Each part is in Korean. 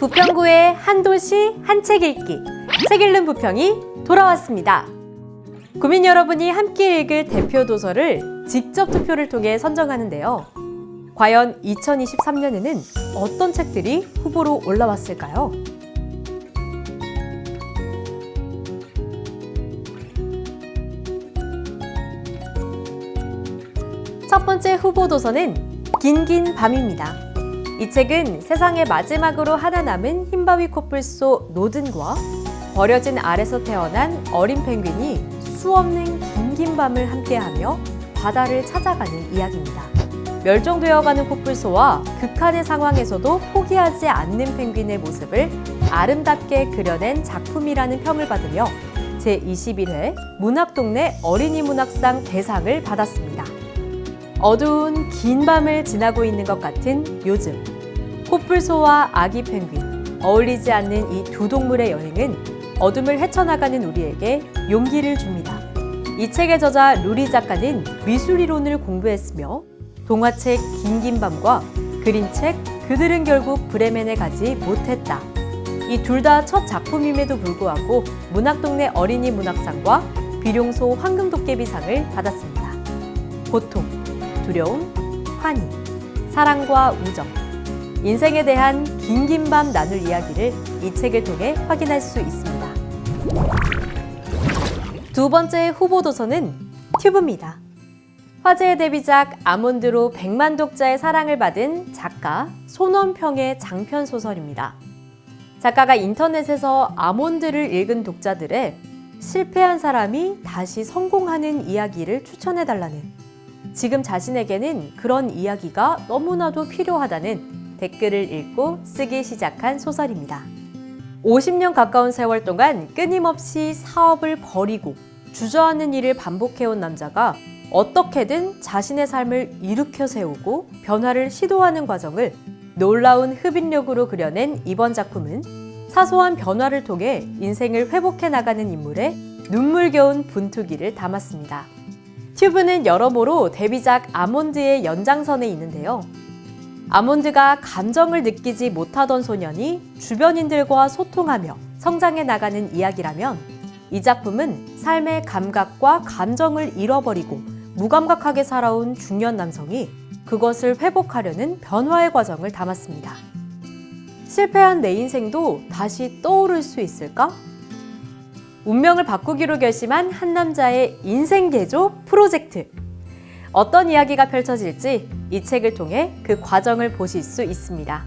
부평구의 한 도시 한 책 읽기 책 읽는 부평이 돌아왔습니다. 구민 여러분이 함께 읽을 대표 도서를 직접 투표를 통해 선정하는데요. 과연 2023년에는 어떤 책들이 후보로 올라왔을까요? 첫 번째 후보 도서는 긴긴 밤입니다. 이 책은 세상의 마지막으로 하나 남은 흰바위 코뿔소 노든과 버려진 알에서 태어난 어린 펭귄이 수없는 긴긴 밤을 함께하며 바다를 찾아가는 이야기입니다. 멸종되어가는 코뿔소와 극한의 상황에서도 포기하지 않는 펭귄의 모습을 아름답게 그려낸 작품이라는 평을 받으며 제21회 문학동네 어린이 문학상 대상을 받았습니다. 어두운 긴 밤을 지나고 있는 것 같은 요즘 코뿔소와 아기 펭귄 어울리지 않는 이 두 동물의 여행은 어둠을 헤쳐나가는 우리에게 용기를 줍니다. 이 책의 저자 루리 작가는 미술이론을 공부했으며 동화책 긴긴 밤과 그림책 그들은 결국 브레멘에 가지 못했다. 이 둘 다 첫 작품임에도 불구하고 문학동네 어린이 문학상과 비룡소 황금도깨비상을 받았습니다. 고통, 두려움, 환희, 사랑과 우정, 인생에 대한 긴긴 밤 나눌 이야기를 이 책을 통해 확인할 수 있습니다. 두 번째 후보 도서는 튜브입니다. 화제의 데뷔작 아몬드로 100만 독자의 사랑을 받은 작가 손원평의 장편 소설입니다. 작가가 인터넷에서 아몬드를 읽은 독자들의 실패한 사람이 다시 성공하는 이야기를 추천해달라는 지금 자신에게는 그런 이야기가 너무나도 필요하다는 댓글을 읽고 쓰기 시작한 소설입니다. 50년 가까운 세월 동안 끊임없이 사업을 벌이고 주저하는 일을 반복해온 남자가 어떻게든 자신의 삶을 일으켜 세우고 변화를 시도하는 과정을 놀라운 흡인력으로 그려낸 이번 작품은 사소한 변화를 통해 인생을 회복해 나가는 인물의 눈물겨운 분투기를 담았습니다. 튜브는 여러모로 데뷔작 아몬드의 연장선에 있는데요. 아몬드가 감정을 느끼지 못하던 소년이 주변인들과 소통하며 성장해 나가는 이야기라면 이 작품은 삶의 감각과 감정을 잃어버리고 무감각하게 살아온 중년 남성이 그것을 회복하려는 변화의 과정을 담았습니다. 실패한 내 인생도 다시 떠오를 수 있을까? 운명을 바꾸기로 결심한 한 남자의 인생 개조 프로젝트. 어떤 이야기가 펼쳐질지 이 책을 통해 그 과정을 보실 수 있습니다.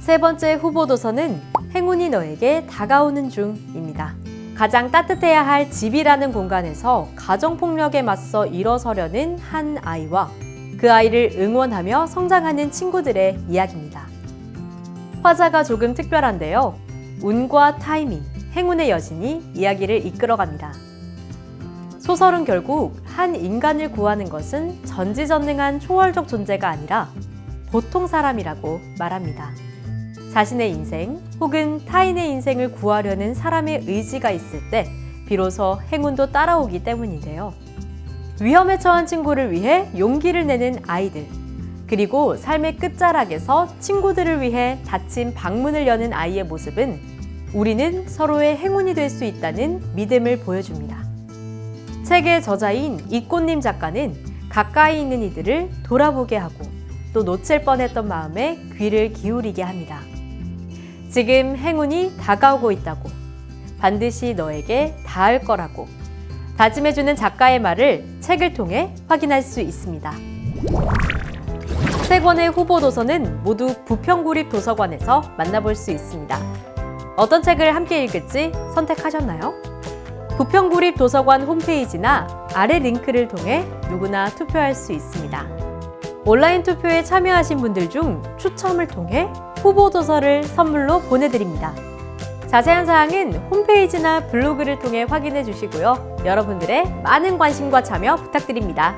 세 번째 후보 도서는 행운이 너에게 다가오는 중입니다. 가장 따뜻해야 할 집이라는 공간에서 가정폭력에 맞서 일어서려는 한 아이와 그 아이를 응원하며 성장하는 친구들의 이야기입니다. 화자가 조금 특별한데요. 운과 타이밍, 행운의 여신이 이야기를 이끌어갑니다. 소설은 결국 한 인간을 구하는 것은 전지전능한 초월적 존재가 아니라 보통 사람이라고 말합니다. 자신의 인생 혹은 타인의 인생을 구하려는 사람의 의지가 있을 때 비로소 행운도 따라오기 때문인데요. 위험에 처한 친구를 위해 용기를 내는 아이들, 그리고 삶의 끝자락에서 친구들을 위해 닫힌 방문을 여는 아이의 모습은 우리는 서로의 행운이 될 수 있다는 믿음을 보여줍니다. 책의 저자인 이꽃님 작가는 가까이 있는 이들을 돌아보게 하고 또 놓칠 뻔했던 마음에 귀를 기울이게 합니다. 지금 행운이 다가오고 있다고 반드시 너에게 닿을 거라고 다짐해주는 작가의 말을 책을 통해 확인할 수 있습니다. 세 권의 후보 도서는 모두 부평구립 도서관에서 만나볼 수 있습니다. 어떤 책을 함께 읽을지 선택하셨나요? 부평구립 도서관 홈페이지나 아래 링크를 통해 누구나 투표할 수 있습니다. 온라인 투표에 참여하신 분들 중 추첨을 통해 후보 도서를 선물로 보내드립니다. 자세한 사항은 홈페이지나 블로그를 통해 확인해 주시고요. 여러분들의 많은 관심과 참여 부탁드립니다.